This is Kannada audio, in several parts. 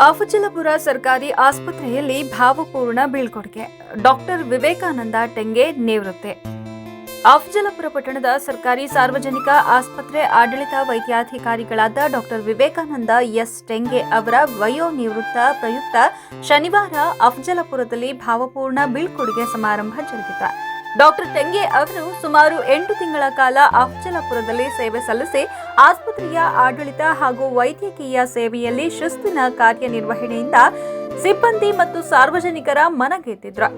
ಆಫಜಲಪುರ ಸರ್ಕಾರಿ ಆಸ್ಪತ್ರೆಯಲ್ಲಿ ಭಾವಪೂರ್ಣ ಬೀಳ್ಕೊಡುಗೆ. ಡಾಕ್ಟರ್ ವಿವೇಕಾನಂದ ಟೆಂಗೆ ನಿವೃತ್ತಿ. ಆಫಜಲಪುರ ಪಟ್ಟಣದ ಸರ್ಕಾರಿ ಸಾರ್ವಜನಿಕ ಆಸ್ಪತ್ರೆ ಆಡಳಿತ ವೈದ್ಯಾಧಿಕಾರಿಗಳಾದ ಡಾಕ್ಟರ್ ವಿವೇಕಾನಂದ ಎಸ್ ಟೆಂಗೆ ಅವರ ವಯೋನಿವೃತ್ತ ಪ್ರಯುಕ್ತ ಶನಿವಾರ ಅಫಜಲಪುರದಲ್ಲಿ ಭಾವಪೂರ್ಣ ಬೀಳ್ಕೊಡುಗೆ ಸಮಾರಂಭ ಜರುಗಿತು. ಡಾಕ್ಟರ್ ತೆಂಗೆ ಅವರು ಸುಮಾರು ಎಂಟು ತಿಂಗಳ ಕಾಲ ಅಫ್ಜಲಪುರದಲ್ಲಿ ಸೇವೆ ಸಲ್ಲಿಸಿ ಆಸ್ಪತ್ರೆಯ ಆಡಳಿತ ಹಾಗೂ ವೈದ್ಯಕೀಯ ಸೇವೆಯಲ್ಲಿ ಶಿಸ್ತಿನ ಕಾರ್ಯನಿರ್ವಹಣೆಯಿಂದ ಸಿಬ್ಬಂದಿ ಮತ್ತು ಸಾರ್ವಜನಿಕರ ಮನಗೆದ್ದಿದ್ರು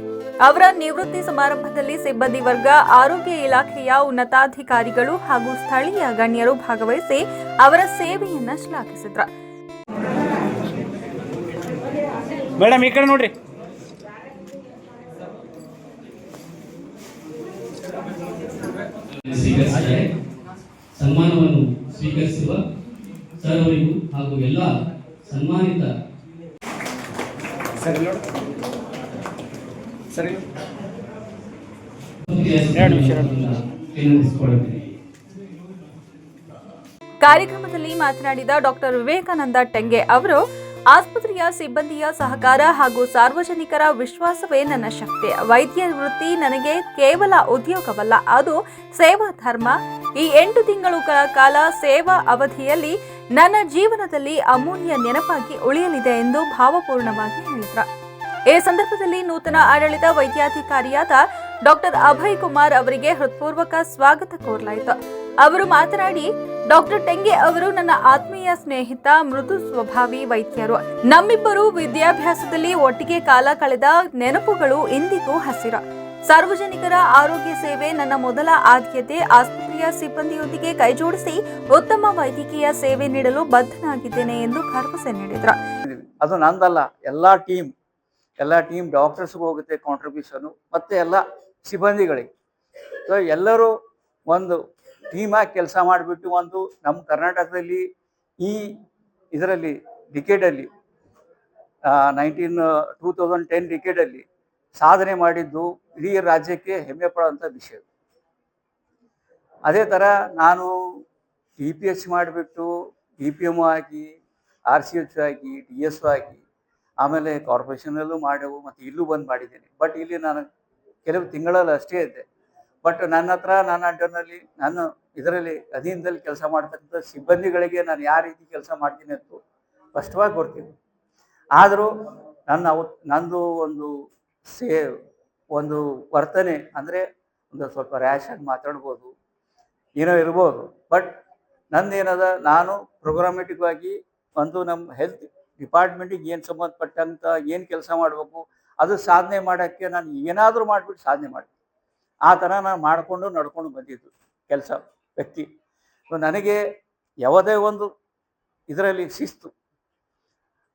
ಅವರ ನಿವೃತ್ತಿ ಸಮಾರಂಭದಲ್ಲಿ ಸಿಬ್ಬಂದಿ ವರ್ಗ, ಆರೋಗ್ಯ ಇಲಾಖೆಯ ಉನ್ನತಾಧಿಕಾರಿಗಳು ಹಾಗೂ ಸ್ಥಳೀಯ ಗಣ್ಯರು ಭಾಗವಹಿಸಿ ಅವರ ಸೇವೆಯನ್ನು ಶ್ಲಾಘಿಸಿದ್ರು. ಮೇಡಮ್, ಈ ಕಡೆ ನೋಡ್ರಿ. ಸ್ವೀಕರಿಸಿದ್ದಾರೆ. ಸನ್ಮಾನವನ್ನು ಸ್ವೀಕರಿಸುವ ಸರ್ ಅವರಿಗೂ ಹಾಗೂ ಎಲ್ಲ ಸನ್ಮಾನಿತ ಕಾರ್ಯಕ್ರಮದಲ್ಲಿ ಮಾತನಾಡಿದ ಡಾಕ್ಟರ್ ವಿವೇಕಾನಂದ ಟೆಂಗೆ ಅವರು ಆಸ್ಪತ್ರೆಯ ಸಿಬ್ಬಂದಿಯ ಸಹಕಾರ ಹಾಗೂ ಸಾರ್ವಜನಿಕರ ವಿಶ್ವಾಸವೇ ನನ್ನ ಶಕ್ತಿ. ವೈದ್ಯ ವೃತ್ತಿ ನನಗೆ ಕೇವಲ ಉದ್ಯೋಗವಲ್ಲ, ಅದು ಸೇವಾ ಧರ್ಮ. ಈ ಎಂಟು ತಿಂಗಳುಗಳ ಕಾಲ ಸೇವಾ ಅವಧಿಯಲ್ಲಿ ನನ್ನ ಜೀವನದಲ್ಲಿ ಅಮೂಲ್ಯ ನೆನಪಾಗಿ ಉಳಿಯಲಿದೆ ಎಂದು ಭಾವಪೂರ್ಣವಾಗಿ ಹೇಳಿದ್ರು. ಈ ಸಂದರ್ಭದಲ್ಲಿ ನೂತನ ಆಡಳಿತ ವೈದ್ಯಾಧಿಕಾರಿಯಾದ ಡಾಕ್ಟರ್ ಅಭಯ್ ಕುಮಾರ್ ಅವರಿಗೆ ಹೃತ್ಪೂರ್ವಕ ಸ್ವಾಗತ ಕೋರಲಾಯಿತು. ಅವರು ಮಾತನಾಡಿ ಡಾಕ್ಟರ್ ಟೆಂಗೆ ಅವರು ನನ್ನ ಆತ್ಮೀಯ ಸ್ನೇಹಿತ, ಮೃದು ಸ್ವಭಾವಿ ವೈದ್ಯರು. ನಮ್ಮಿಬ್ಬರು ವಿದ್ಯಾಭ್ಯಾಸದಲ್ಲಿ ಒಟ್ಟಿಗೆ ಕಾಲ ಕಳೆದ ನೆನಪುಗಳು ಇಂದಿಗೂ ಹಸಿರ. ಸಾರ್ವಜನಿಕರ ಆರೋಗ್ಯ ಸೇವೆ ನನ್ನ ಮೊದಲ ಆದ್ಯತೆ. ಆಸ್ಪತ್ರೆಯ ಸಿಬ್ಬಂದಿಯೊಂದಿಗೆ ಕೈಜೋಡಿಸಿ ಉತ್ತಮ ವೈದ್ಯಕೀಯ ಸೇವೆ ನೀಡಲು ಬದ್ಧನಾಗಿದ್ದೇನೆ ಎಂದು ಭರವಸೆ ನೀಡಿದ್ರು. ಅದು ನಂದಲ್ಲ, ಎಲ್ಲಾ ಟೀಮ್ ಎಲ್ಲಾ ಟೀಮ್ ಡಾಕ್ಟರ್ಸ್ಗೆ ಹೋಗುತ್ತೆ ಕಾಂಟ್ರಿಬ್ಯೂಷನ್ ಮತ್ತೆ ಎಲ್ಲ ಸಿಬ್ಬಂದಿಗಳಿಗೆ. ಸೊ ಎಲ್ಲರೂ ಒಂದು ಟೀಮಾಗಿ ಕೆಲಸ ಮಾಡಿಬಿಟ್ಟು ಒಂದು ನಮ್ಮ ಕರ್ನಾಟಕದಲ್ಲಿ ಈ ಇದರಲ್ಲಿ ಡಿಕೆಡಲ್ಲಿ ನೈನ್ಟೀನ್ ಟೂ ತೌಸಂಡ್ ಟೆನ್ ಡಿಕೆಡಲ್ಲಿ ಸಾಧನೆ ಮಾಡಿದ್ದು ಇಡೀ ರಾಜ್ಯಕ್ಕೆ ಹೆಮ್ಮೆ ಪಡುವಂಥ ವಿಷಯ. ಅದೇ ಥರ ನಾನು ಡಿ ಪಿ ಎಚ್ ಮಾಡಿಬಿಟ್ಟು ಡಿ ಪಿ ಎಂ ಆಗಿ ಆರ್ ಸಿ ಎಚ್ ಆಗಿ ಡಿ ಎಸ್ ಆಗಿ, ಆಮೇಲೆ ಕಾರ್ಪೊರೇಷನಲ್ಲೂ ಮಾಡೆವು ಮತ್ತು ಇಲ್ಲೂ ಬಂದು ಮಾಡಿದ್ದೀನಿ. ಬಟ್ ಇಲ್ಲಿ ನಾನು ಕೆಲವು ತಿಂಗಳಲ್ಲಿ ಅಷ್ಟೇ ಇದ್ದೆ. ಬಟ್ ನನ್ನ ಹತ್ರ, ನನ್ನ ಅಂಡರ್ನಲ್ಲಿ ನಾನು ಇದರಲ್ಲಿ ಅಧೀನದಲ್ಲಿ ಕೆಲಸ ಮಾಡ್ತಕ್ಕಂಥ ಸಿಬ್ಬಂದಿಗಳಿಗೆ ನಾನು ಯಾವ ರೀತಿ ಕೆಲಸ ಮಾಡ್ತೀನಿ ಅಂತ ಸ್ಪಷ್ಟವಾಗಿ ಕೊಡ್ತೀನಿ. ಆದರೂ ನನ್ನ ನಂದು ಒಂದು ಸೇ, ಒಂದು ವರ್ತನೆ ಅಂದರೆ ಒಂದು ಸ್ವಲ್ಪ ರ್ಯಾಶ್ ಆಗಿ ಮಾತಾಡ್ಬೋದು, ಏನೋ ಇರ್ಬೋದು. ಬಟ್ ನಂದೇನದ, ನಾನು ಪ್ರೋಗ್ರಾಮೆಟಿಕ್ ಆಗಿ ಒಂದು ನಮ್ಮ ಹೆಲ್ತ್ ಡಿಪಾರ್ಟ್ಮೆಂಟಿಗೆ ಏನು ಸಂಬಂಧಪಟ್ಟಂತ, ಏನು ಕೆಲಸ ಮಾಡಬೇಕು, ಅದು ಸಾಧನೆ ಮಾಡೋಕ್ಕೆ ನಾನು ಏನಾದರೂ ಮಾಡಿಬಿಟ್ಟು ಸಾಧನೆ ಮಾಡಿ ಆ ಥರ ನಾನು ಮಾಡಿಕೊಂಡು ನಡ್ಕೊಂಡು ಬಂದಿದ್ದು ಕೆಲಸ ವ್ಯಕ್ತಿ. ನನಗೆ ಯಾವುದೇ ಒಂದು ಇದರಲ್ಲಿ ಶಿಸ್ತು.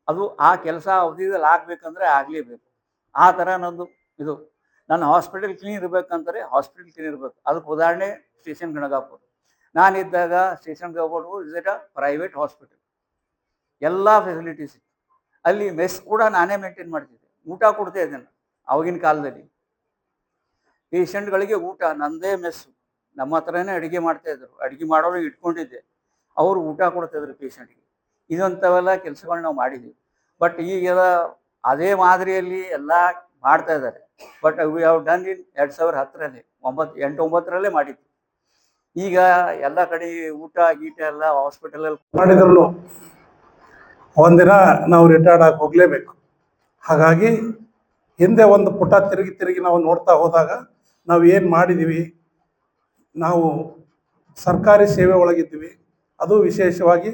ಅದು ಆ ಕೆಲಸ ಅವಧಿದಲ್ಲಿ ಆಗಬೇಕಂದ್ರೆ ಆಗಲೇಬೇಕು. ಆ ಥರ ನಂದು ಇದು. ನಾನು ಹಾಸ್ಪಿಟಲ್ ಕ್ಲೀನ್ ಇರಬೇಕಂದ್ರೆ ಹಾಸ್ಪಿಟಲ್ ಕ್ಲೀನ್ ಇರಬೇಕು. ಅದಕ್ಕೆ ಉದಾಹರಣೆ station Ganagapur. ನಾನಿದ್ದಾಗ station Ganagapur is it a private hospital. ಎಲ್ಲ ಫೆಸಿಲಿಟೀಸ್ ಅಲ್ಲಿ ಮೆಸ್ ಕೂಡ ನಾನೇ ಮೇಂಟೈನ್ ಮಾಡ್ತಿದ್ದೆ. ಊಟ ಕೊಡ್ತಾ ಇದ್ದೇನೆ ಆವಾಗಿನ ಕಾಲದಲ್ಲಿ. ಪೇಷಂಟ್ಗಳಿಗೆ ಊಟ ನಂದೇ ಮೆಸ್ಸು. ನಮ್ಮ ಹತ್ರನೇ ಅಡುಗೆ ಮಾಡ್ತಾ ಇದ್ರು. ಅಡುಗೆ ಮಾಡೋರು ಇಟ್ಕೊಂಡಿದ್ದೆ. ಅವರು ಊಟ ಕೊಡ್ತಾಯಿದ್ರು ಪೇಷಂಟ್ಗೆ. ಇದಂಥವೆಲ್ಲ ಕೆಲಸಗಳನ್ನ ನಾವು ಮಾಡಿದ್ದೀವಿ ಬಟ್ ಈಗೆಲ್ಲ ಅದೇ ಮಾದರಿಯಲ್ಲಿ ಎಲ್ಲ ಮಾಡ್ತಾ ಇದ್ದಾರೆ. But we have done in ಎರಡು ಸಾವಿರ ಹತ್ತರಲ್ಲಿ ಒಂಬತ್ತು ಎಂಟು, ಒಂಬತ್ತರಲ್ಲೇ ಮಾಡಿದ್ವಿ. ಈಗ ಎಲ್ಲ ಕಡೆ ಊಟ, ಗೀಟ ಎಲ್ಲ ಹಾಸ್ಪಿಟಲಲ್ಲಿ ಮಾಡಿದ್ರು ಒಂದಿನ ನಾವು ರಿಟೈರ್ಡ್ ಆಗಿ ಹೋಗಲೇಬೇಕು. ಹಾಗಾಗಿ ಹಿಂದೆ ಒಂದು ಪುಟ ತಿರುಗಿ ತಿರುಗಿ ನಾವು ನೋಡ್ತಾ ಹೋದಾಗ ನಾವು ಏನು ಮಾಡಿದ್ದೀವಿ ನಾವು ಸರ್ಕಾರಿ ಸೇವೆ ಒಳಗಿದ್ದೀವಿ. ಅದು ವಿಶೇಷವಾಗಿ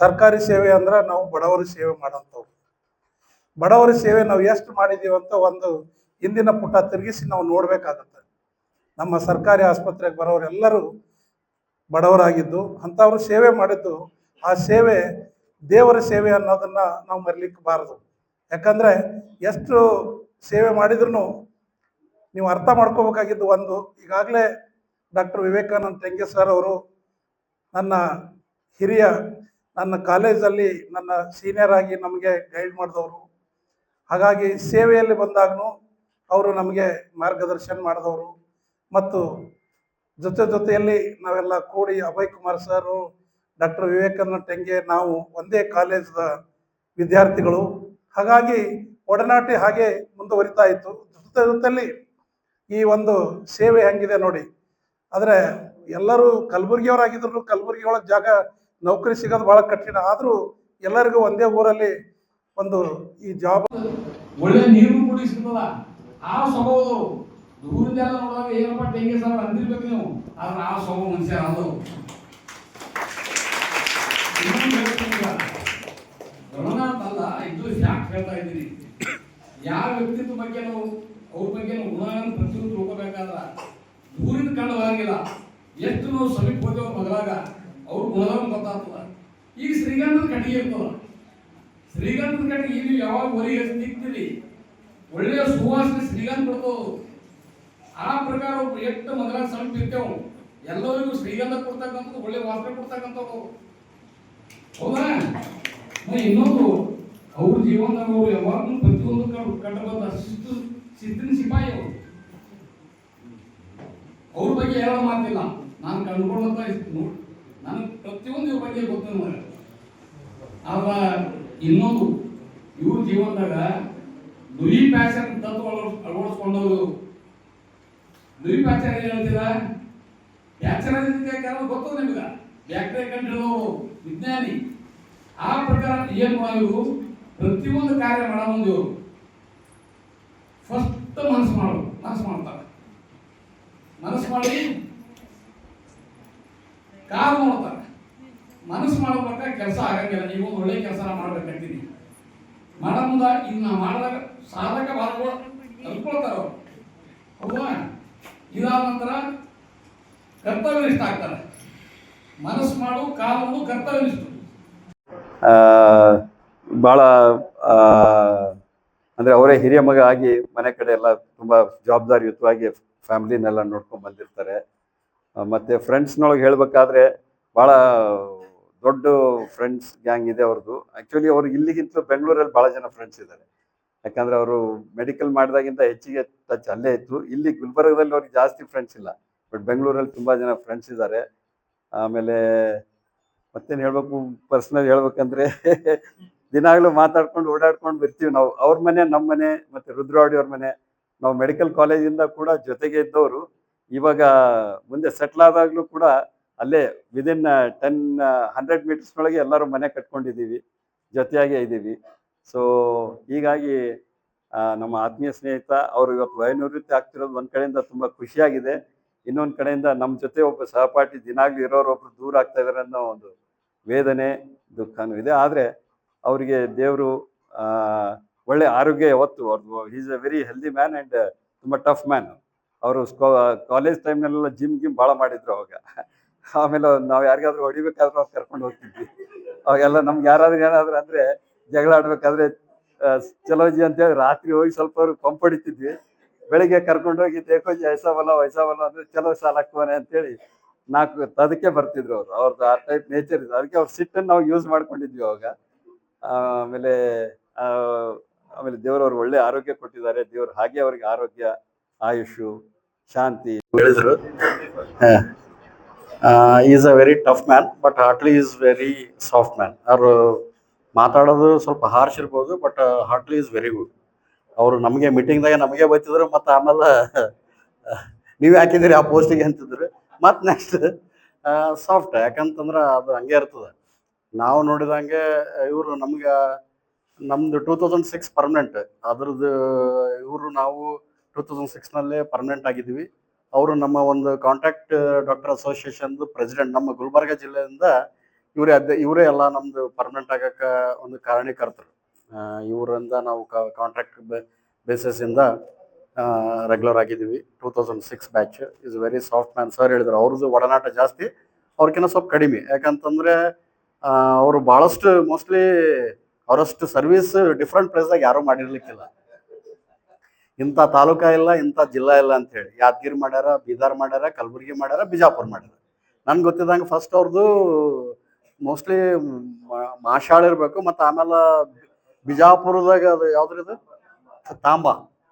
ಸರ್ಕಾರಿ ಸೇವೆ ಅಂದ್ರೆ ನಾವು ಬಡವರ ಸೇವೆ ಮಾಡೋಂಥವ್ರು ಬಡವರ ಸೇವೆ ನಾವು ಎಷ್ಟು ಮಾಡಿದ್ದೀವಿ ಅಂತ ಒಂದು ಹಿಂದಿನ ಪುಟ ತಿರುಗಿಸಿ ನಾವು ನೋಡಬೇಕಾಗತ್ತೆ. ನಮ್ಮ ಸರ್ಕಾರಿ ಆಸ್ಪತ್ರೆಗೆ ಬರೋರೆಲ್ಲರೂ ಬಡವರಾಗಿದ್ದು, ಅಂಥವ್ರು ಸೇವೆ ಮಾಡಿದ್ದು, ಆ ಸೇವೆ ದೇವರ ಸೇವೆ ಅನ್ನೋದನ್ನು ನಾವು ಮರಿಲಿಕ್ಕೆ ಬಾರದು. ಯಾಕಂದರೆ ಎಷ್ಟು ಸೇವೆ ಮಾಡಿದ್ರು ನೀವು ಅರ್ಥ ಮಾಡ್ಕೋಬೇಕಾಗಿದ್ದು ಒಂದು. ಈಗಾಗಲೇ ಡಾಕ್ಟರ್ ವಿವೇಕಾನಂದ ತೆಂಗೆ ಸರ್ ಅವರು ನನ್ನ ಹಿರಿಯ, ನನ್ನ ಕಾಲೇಜಲ್ಲಿ ನನ್ನ ಸೀನಿಯರ್ ಆಗಿ ನಮಗೆ ಗೈಡ್ ಮಾಡಿದವರು. ಹಾಗಾಗಿ ಸೇವೆಯಲ್ಲಿ ಬಂದಾಗೂ ಅವರು ನಮಗೆ ಮಾರ್ಗದರ್ಶನ ಮಾಡಿದವರು. ಮತ್ತು ಜೊತೆ ಜೊತೆಯಲ್ಲಿ ನಾವೆಲ್ಲ ಕೂಡಿ ಅಭಯ್ ಕುಮಾರ್ ಸರು ಡಾಕ್ಟರ್ ವಿವೇಕಾನಂದ ಟೆಂಗೆ ನಾವು ಒಂದೇ ಕಾಲೇಜದ ವಿದ್ಯಾರ್ಥಿಗಳು. ಹಾಗಾಗಿ ಒಡನಾಟಿ ಹಾಗೆ ಮುಂದುವರಿತಾ ಇತ್ತು. ಜೊತೆ ಜೊತೆಯಲ್ಲಿ ಈ ಒಂದು ಸೇವೆ ಹೆಂಗಿದೆ ನೋಡಿ. ಆದರೆ ಎಲ್ಲರೂ ಕಲಬುರಗಿಯವರಾಗಿದ್ರು ಕಲಬುರಗಿ ಒಳಗೆ ಜಾಗ ನೌಕರಿ ಸಿಗೋದು ಬಹಳ ಕಠಿಣ. ಆದರೂ ಎಲ್ಲರಿಗೂ ಒಂದೇ ಊರಲ್ಲಿ ಒಂದು ಈ ಜಾಬ್ ಒಳ್ಳೆ ನೀರು ಕುಡಿಸಿರ್ತದ ಆ ಸ್ವಭಾವದವರು ದೂರದೆಲ್ಲ ನೋಡುವಾಗ, ಏನಪ್ಪ ಟೆಂಗೆ ಸರ್ ಅಂದಿರ್ಬೇಕು ನೀವು. ಆದ್ರೆ ಆ ಸ್ವಭಾವ ಮನುಷ್ಯ ಅದು. ಗಮನ ಅಂತಲ್ಲ, ಇದು ಯಾಕೆ ಹೇಳ್ತಾ ಇದ್ದೀನಿ. ಯಾವ ವ್ಯಕ್ತಿತ್ವ ಬಗ್ಗೆ ನಾವು ಅವ್ರ ಬಗ್ಗೆ ಗುಣಗಳನ್ನು ಪ್ರತಿಯೊಂದು ತಿಳ್ಕೊಬೇಕಾದ್ರ ದೂರಿನ ಕಂಡು ಬರಂಗಿಲ್ಲ ಎಷ್ಟು ನಾವು ಸಮೀಪ ಹೋಗ್ತೇವೆ ಮಗಳಾಗ ಅವ್ರ ಗುಣಗಳನ್ನು ಗೊತ್ತಾಗ್ತದ. ಈಗ ಶ್ರೀಗಂಧದ ಕಟ್ಟಿಗೆ ಇರ್ತದ. ಶ್ರೀಗಂಧದ ಕಟ್ಟಿಗೆ ಇಲ್ಲಿ ಯಾವಾಗ ಒಲಿಗೆ ಸಿಗ್ತೀರಿ ಒಳ್ಳೆಯ ಸುವಾಸನೆ ಶ್ರೀಗಂಧ ಕೊಡ್ತವು ಆ ಪ್ರಕಾರ ಅವ್ರು ಎಷ್ಟು ಮೊದಲಾಗ ಸಮೀಪ ಇರ್ತೇವೆ ಎಲ್ಲರಿಗೂ ಶ್ರೀಗಂಧ ಕೊಡ್ತಕ್ಕಂಥದ್ದು, ಒಳ್ಳೆ ವಾಸನೆ ಕೊಡ್ತಕ್ಕಂಥವು ಹೌದಾ? ಇನ್ನೊಂದು, ಅವ್ರ ಜೀವನದಾಗ ಅವ್ರು ಯಾವಾಗಲೂ ಪ್ರತಿಯೊಂದು ಕಂಡು ಕಂಡು ಬಂದ ಶಿಸ್ತು ಶಿಸ್ತಿನ ಸಿಪಾಯಿ ಅವರು. ಅವ್ರ ಬಗ್ಗೆ ಹೇಳೋ ಮಾತಿಲ್ಲ. ನಾನು ಕಂಡುಕೊಂಡಂತ ನನಗೆ ಪ್ರತಿಯೊಂದು ಇವ್ರ ಬಗ್ಗೆ ಗೊತ್ತು ನನಗೆ ಆದ ಇನ್ನೊಂದು, ಇವ್ರ ಜೀವನದಾಗ ದುರಿ ಪ್ಯಾಶನ್ ತತ್ವ ಅಳವಡಿಸ್- ಅಳವಡಿಸ್ಕೊಂಡವರು. ನುಯಿ ಪ್ಯಾಚರ್ ಏನ್ ಹೇಳ್ತೀರ? ಪ್ಯಾಚರ್ ಕೆಲವು ಗೊತ್ತು ನಿಮ್ಗೆ. ಬ್ಯಾಕ್ಟೀರಿಯಾ ಕಂಡಿರೋರು ವಿಜ್ಞಾನಿ. ಆ ಪ್ರಕಾರ ಏನು ಮಾಡಿದ್ರು ಪ್ರತಿಯೊಂದು ಕಾರ್ಯ ಮಾಡೋ ಮುಂದೆ ಇವ್ರು. ಮನಸ್ಸು ಮಾಡೋದು, ಮನಸ್ಸು ಮಾಡ್ತಾರೆ. ಮನಸ್ಸು ಮಾಡಿ ಕಾಲು ನೋಡ್ತಾರೆ. ಮನಸ್ಸು ಮಾಡ್ಬೇಕ ಕೆಲಸ ಆಗಂಗಿಲ್ಲ ನೀವು ಒಳ್ಳೆ ಕೆಲಸ ಮಾಡ್ಬೇಕಾಗ್ತೀನಿ ಮಾಡಮುಂದ ಮುಂದ ಇನ್ನು ಮಾಡಿದಾಗ ಸಾಧಕ ಬಾಧಗಳು ಕಲ್ತ್ಕೊಳ್ತಾರ ಅವ್ರು. ಹೌದಾ ಇದಾದ ನಂತರ ಕರ್ತವ್ಯನಿಷ್ಠ ಆಗ್ತಾರೆ. ಮನಸ್ಸು ಮಾಡು, ಕಾಲು ಕರ್ತವ್ಯ ಕರ್ತವ್ಯನಿಷ್ಠ ಭಾಳ ಅಂದರೆ ಅವರೇ ಹಿರಿಯ ಮಗ ಆಗಿ ಮನೆ ಕಡೆ ಎಲ್ಲ ತುಂಬಾ ಜವಾಬ್ದಾರಿಯುತವಾಗಿ ಫ್ಯಾಮಿಲಿನೆಲ್ಲ ನೋಡ್ಕೊಂಡ್ ಬಂದಿರ್ತಾರೆ. ಮತ್ತೆ ಫ್ರೆಂಡ್ಸ್ನೊಳಗೆ ಹೇಳ್ಬೇಕಾದ್ರೆ ಬಹಳ ದೊಡ್ಡ ಫ್ರೆಂಡ್ಸ್ ಗ್ಯಾಂಗ್ ಇದೆ ಅವ್ರದ್ದು ಆಕ್ಚುಲಿ ಅವ್ರು ಇಲ್ಲಿಗಿಂತ ಬೆಂಗಳೂರಲ್ಲಿ ಬಹಳ ಜನ ಫ್ರೆಂಡ್ಸ್ ಇದ್ದಾರೆ ಯಾಕಂದ್ರೆ ಅವರು ಮೆಡಿಕಲ್ ಮಾಡಿದಾಗಿಂತ ಹೆಚ್ಚಿಗೆ ಟಚ್ ಅಲ್ಲೇ ಇತ್ತು ಇಲ್ಲಿ ಗುಲ್ಬರ್ಗದಲ್ಲಿ ಅವ್ರಿಗೆ ಜಾಸ್ತಿ ಫ್ರೆಂಡ್ಸ್ ಇಲ್ಲ. ಬಟ್ ಬೆಂಗಳೂರಲ್ಲಿ ತುಂಬಾ ಜನ ಫ್ರೆಂಡ್ಸ್ ಇದ್ದಾರೆ ಆಮೇಲೆ ಮತ್ತೇನು ಹೇಳ್ಬೇಕು? ಪರ್ಸನಲ್ ಹೇಳ್ಬೇಕಂದ್ರೆ ದಿನಾಗ್ಲೂ ಮಾತಾಡ್ಕೊಂಡು ಓಡಾಡ್ಕೊಂಡು ಬರ್ತೀವಿ ನಾವು. ಅವ್ರ ಮನೆ ನಮ್ಮ ಮನೆ ಮತ್ತೆ ರುದ್ರವಾಡಿ ಅವ್ರ ಮನೆ. ನಾವು ಮೆಡಿಕಲ್ ಕಾಲೇಜಿಂದ ಕೂಡ ಜೊತೆಗೆ ಇದ್ದವರು. ಇವಾಗ ಮುಂದೆ ಸೆಟ್ಲ್ ಆದಾಗ್ಲೂ ಕೂಡ ಅಲ್ಲೇ ವಿದಿನ್ ಟೆನ್ ಹಂಡ್ರೆಡ್ ಮೀಟರ್ಸ್ ಒಳಗೆ ಎಲ್ಲರೂ ಮನೆ ಕಟ್ಕೊಂಡಿದ್ದೀವಿ. ಜೊತೆಯಾಗಿ ಇದ್ದೀವಿ. ಸೊ ಹೀಗಾಗಿ ನಮ್ಮ ಆತ್ಮೀಯ ಸ್ನೇಹಿತ, ಅವರು ಇವತ್ತು ವಯೋನಿವೃತ್ತಿ ಆಗ್ತಿರೋದು ಒಂದು ಕಡೆಯಿಂದ ತುಂಬ ಖುಷಿಯಾಗಿದೆ. ಇನ್ನೊಂದು ಕಡೆಯಿಂದ ನಮ್ಮ ಜೊತೆ ಒಬ್ಬ ಸಹಪಾಠಿ ದಿನಾಗ್ಲೂ ಇರೋರು ಒಬ್ರು ದೂರ ಆಗ್ತಾ ಇದಾರೆ ಅನ್ನೋ ಒಂದು ವೇದನೆ, ದುಃಖನೂ ಇದೆ. ಆದರೆ ಅವರಿಗೆ ದೇವರು ಒಳ್ಳೆ ಆರೋಗ್ಯ ಯಾವತ್ತು ಅವ್ರದ್ದು is a very healthy man and ತುಂಬ ಟಫ್ ಮ್ಯಾನ್ ಅವರು ಕಾಲೇಜ್ ಟೈಮ್ನಲ್ಲೆಲ್ಲ ಜಿಮ್ ಗಿಮ್ ಭಾಳ ಮಾಡಿದ್ರು ಅವಾಗ. ಆಮೇಲೆ ನಾವು ಯಾರಿಗಾದ್ರೂ ಹೊಡಿಬೇಕಾದ್ರೂ ಅವ್ರು ಕರ್ಕೊಂಡು ಹೋಗ್ತಿದ್ವಿ. ಅವಾಗೆಲ್ಲ ನಮ್ಗೆ ಯಾರಾದ್ರೂ ಏನಾದ್ರು ಅಂದರೆ ಜಗಳ ಆಡ್ಬೇಕಾದ್ರೆ ಚಲೋಜಿ ಅಂತೇಳಿ ರಾತ್ರಿ ಹೋಗಿ ಸ್ವಲ್ಪ ಅವ್ರು ಹೊಡಿತಿದ್ವಿ. ಬೆಳಿಗ್ಗೆ ಕರ್ಕೊಂಡು ಹೋಗಿ ದೇಕೋಜಿ ಐಸಾವಲ್ಲ ವಯಸ್ಸಾವಲ್ಲ ಅಂದರೆ ಚಲೋ ಸಾಲ ಅಂತ ಅಂತೇಳಿ ನಾಲ್ಕು, ಅದಕ್ಕೆ ಬರ್ತಿದ್ರು ಅವರು. ಅವ್ರದ್ದು ಆ ಟೈಪ್ ನೇಚರ್ ಇದೆ. ಅದಕ್ಕೆ ಅವ್ರ ಸಿಟ್ಟನ್ನು ನಾವು ಯೂಸ್ ಮಾಡ್ಕೊಂಡಿದ್ವಿ ಅವಾಗ. ಆಮೇಲೆ ಆಮೇಲೆ ದೇವರು ಅವ್ರು ಒಳ್ಳೆ ಆರೋಗ್ಯ ಕೊಟ್ಟಿದ್ದಾರೆ. ದೇವರು ಹಾಗೆ ಅವ್ರಿಗೆ ಆರೋಗ್ಯ, ಆಯುಷು, ಶಾಂತಿ ಹೇಳಿದ್ರು. Is a very tough man but heartly is very soft man ಅವರು ಮಾತಾಡೋದು ಸ್ವಲ್ಪ ಹಾರ್ಶ್ ಇರ್ಬೋದು but heartly is very good ಅವರು ನಮಗೆ ಮೀಟಿಂಗ್ದಾಗ ನಮಗೆ ಬೈತಿದ್ರು, ಮತ್ತು ಆಮೇಲೆ, ನೀವು ಯಾಕಿದ್ದೀರಿ ಆ ಪೋಸ್ಟಿಗೆ ಅಂತಿದ್ರು. ಮತ್ತು ನೆಕ್ಸ್ಟ್ ಸಾಫ್ಟ್ ಯಾಕಂತಂದ್ರೆ ಅದು ಹಂಗೆ ಇರ್ತದೆ. ನಾವು ನೋಡಿದಂಗೆ, ಇವರು ನಮ್ಗೆ, ನಮ್ದು ಟೂ ತೌಸಂಡ್ ಸಿಕ್ಸ್ ಪರ್ಮನೆಂಟ್ ಅದ್ರದ್ದು, ಇವರು ನಾವು ಟೂ ತೌಸಂಡ್ ಸಿಕ್ಸ್ನಲ್ಲೇ ಪರ್ಮನೆಂಟ್ ಆಗಿದ್ವಿ ಅವರು ನಮ್ಮ ಒಂದು ಕಾಂಟ್ಯಾಕ್ಟ್ ಡಾಕ್ಟರ್ ಅಸೋಸಿಯೇಷನ್ದು ಪ್ರೆಸಿಡೆಂಟ್ ನಮ್ಮ ಗುಲ್ಬರ್ಗ ಜಿಲ್ಲೆಯಿಂದ ಇವರೇ ಅದ ಇವರೇ ಎಲ್ಲ ನಮ್ಮದು ಪರ್ಮನೆಂಟ್ ಆಗಕ್ಕೆ ಒಂದು ಕಾರಣೀಕರ್ತರು. ಇವರಿಂದ ನಾವು ಕಾಂಟ್ರಾಕ್ಟ್ ಬೇಸಿಸಿಂದ ರೆಗ್ಯುಲರ್ ಆಗಿದ್ದೀವಿ. Two thousand six batch is very soft man sir ಹೇಳಿದ್ರು, ಅವ್ರದ್ದು ಒಡನಾಟ ಜಾಸ್ತಿ ಅವ್ರಕ್ಕಿಂತ ಸ್ವಲ್ಪ ಕಡಿಮೆ. ಯಾಕಂತಂದ್ರೆ ಅವರು ಭಾಳಷ್ಟು ಮೋಸ್ಟ್ಲಿ ಅವರಷ್ಟು ಸರ್ವಿಸ್ ಡಿಫ್ರೆಂಟ್ ಪ್ಲೇಸ್ದಾಗ ಯಾರೂ ಮಾಡಿರ್ಲಿಕ್ಕಿಲ್ಲ. ಇಂಥ ತಾಲೂಕಾ ಇಲ್ಲ, ಇಂಥ ಜಿಲ್ಲಾ ಇಲ್ಲ ಅಂತ ಹೇಳಿ ಯಾದಗಿರಿ ಮಾಡ್ಯಾರ, ಬೀದರ್ ಮಾಡ್ಯಾರ, ಕಲಬುರಗಿ ಮಾಡ್ಯಾರ, ಬಿಜಾಪುರ ಮಾಡ್ಯಾರ. ನನ್ಗೆ ಗೊತ್ತಿದ್ದಂಗೆ ಫಸ್ಟ್ ಅವ್ರದ್ದು ಮೋಸ್ಟ್ಲಿ ಮಾಶಾಳ ಇರಬೇಕು, ಮತ್ತು ಆಮೇಲೆ ಬಿಜಾಪುರದಾಗ ಅದು ಯಾವ್ದ್ರಿದು ತಾಂಬ.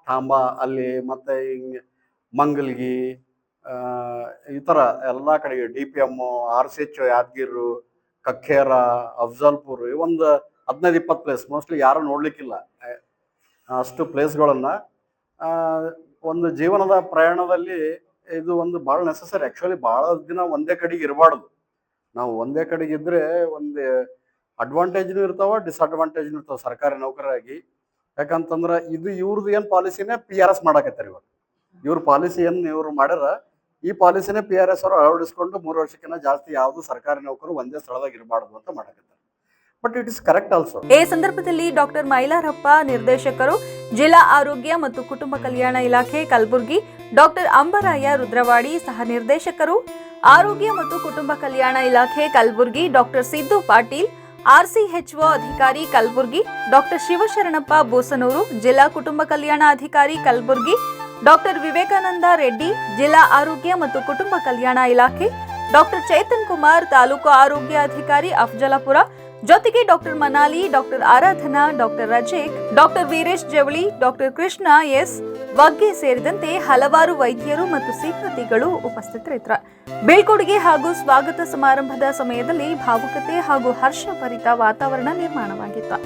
ತಾಂಬ, ಅಲ್ಲಿ ಮತ್ತೆ ಹಿಂಗೆ ಮಂಗಲ್ಗಿ ಈ ಥರ ಎಲ್ಲ ಕಡೆಗೆ D P M R C H ಯಾದಗಿರು Kakkera Afzalpur ಒಂದು ಹದಿನೈದು, ಇಪ್ಪತ್ತು ಪ್ಲೇಸ್ ಮೋಸ್ಟ್ಲಿ ಯಾರು ನೋಡ್ಲಿಕ್ಕಿಲ್ಲ. ಅಷ್ಟು ಪ್ಲೇಸ್ಗಳನ್ನು ಒಂದು ಜೀವನದ ಪ್ರಯಾಣದಲ್ಲಿ ಇದು ಒಂದು ಭಾಳ ನೆಸಸರಿ ಆ್ಯಕ್ಚುಲಿ ಭಾಳ ದಿನ ಒಂದೇ ಕಡೆಗೆ ಇರಬಾರ್ದು. ನಾವು ಒಂದೇ ಕಡೆಗೆ ಇದ್ರೆ ಒಂದು ಅಡ್ವಾಂಟೇಜ್ನು ಇರ್ತಾವ ಡಿಸ್ಅಡ್ವಾಂಟೇಜ್ನು ಇರ್ತಾವ ಸರ್ಕಾರಿ ನೌಕರರಾಗಿ. ಯಾಕಂತಂದ್ರೆ ಇದು ಇವ್ರದ್ದು ಏನು ಪಾಲಿಸಿನೇ ಪಿ ಆರ್ ಎಸ್ ಮಾಡಾಕತ್ತಾರ ಇವಾಗ. ಇವ್ರ ಪಾಲಿಸಿ ಇವ್ರು ಮಾಡ್ಯಾರ ಈ ಪಾಲಿಸಿನೇ ಪಿ ಆರ್ ಎಸ್ ಅವರು ಅಳವಡಿಸಿಕೊಂಡು ಮೂರು ವರ್ಷಕ್ಕಿಂತ ಜಾಸ್ತಿ ಯಾವುದು ಸರ್ಕಾರಿ ನೌಕರು ಒಂದೇ ಸ್ಥಳದಾಗ ಇರಬಾರ್ದು ಅಂತ ಮಾಡಕತ್ತಾರೆ. But it is correct also ಈ ಸಂದರ್ಭದಲ್ಲಿ ಡಾಕ್ಟರ್ ಮೈಲಾರಪ್ಪ, ನಿರ್ದೇಶಕರು, ಜಿಲ್ಲಾ ಆರೋಗ್ಯ ಮತ್ತು ಕುಟುಂಬ ಕಲ್ಯಾಣ ಇಲಾಖೆ, ಕಲಬುರಗಿ, ಡಾಕ್ಟರ್ ಅಂಬರಾಯ ರುದ್ರವಾಡಿ ಸಹ ನಿರ್ದೇಶಕರು, ಆರೋಗ್ಯ ಮತ್ತು ಕುಟುಂಬ ಕಲ್ಯಾಣ ಇಲಾಖೆ, ಕಲಬುರಗಿ, ಡಾಕ್ಟರ್ ಸಿದ್ದು ಪಾಟೀಲ್ ಆರ್ಸಿಎಚ್ಒ ಅಧಿಕಾರಿ, ಕಲಬುರಗಿ, ಡಾಕ್ಟರ್ ಶಿವಶರಣಪ್ಪ ಬೋಸನೂರು, ಜಿಲ್ಲಾ ಕುಟುಂಬ ಕಲ್ಯಾಣ ಅಧಿಕಾರಿ, ಕಲಬುರಗಿ ಡಾಕ್ಟರ್ ವಿವೇಕಾನಂದ ರೆಡ್ಡಿ, ಜಿಲ್ಲಾ ಆರೋಗ್ಯ ಮತ್ತು ಕುಟುಂಬ ಕಲ್ಯಾಣ ಇಲಾಖೆ, ಡಾಕ್ಟರ್ ಚೇತನ್ ಕುಮಾರ್, ತಾಲೂಕು ಆರೋಗ್ಯ ಅಧಿಕಾರಿ ಅಫ್ಜಲಾಪುರ, ಜೊತೆಗೆ doctor Manali, doctor Aradhana, doctor Razak, doctor Veeresh Javali, doctor Krishna S, ಬಗ್ಗೆ ಸೇರಿದಂತೆ ಹಲವಾರು ವೈದ್ಯರು ಮತ್ತು ಸಿಬ್ಬಂದಿಗಳು ಉಪಸ್ಥಿತರಿದ್ದರು. ಬೀಳ್ಕೊಡುಗೆ ಹಾಗೂ ಸ್ವಾಗತ ಸಮಾರಂಭದ ಸಮಯದಲ್ಲಿ ಭಾವುಕತೆ ಹಾಗೂ ಹರ್ಷಭರಿತ ವಾತಾವರಣ ನಿರ್ಮಾಣವಾಗಿತ್ತು.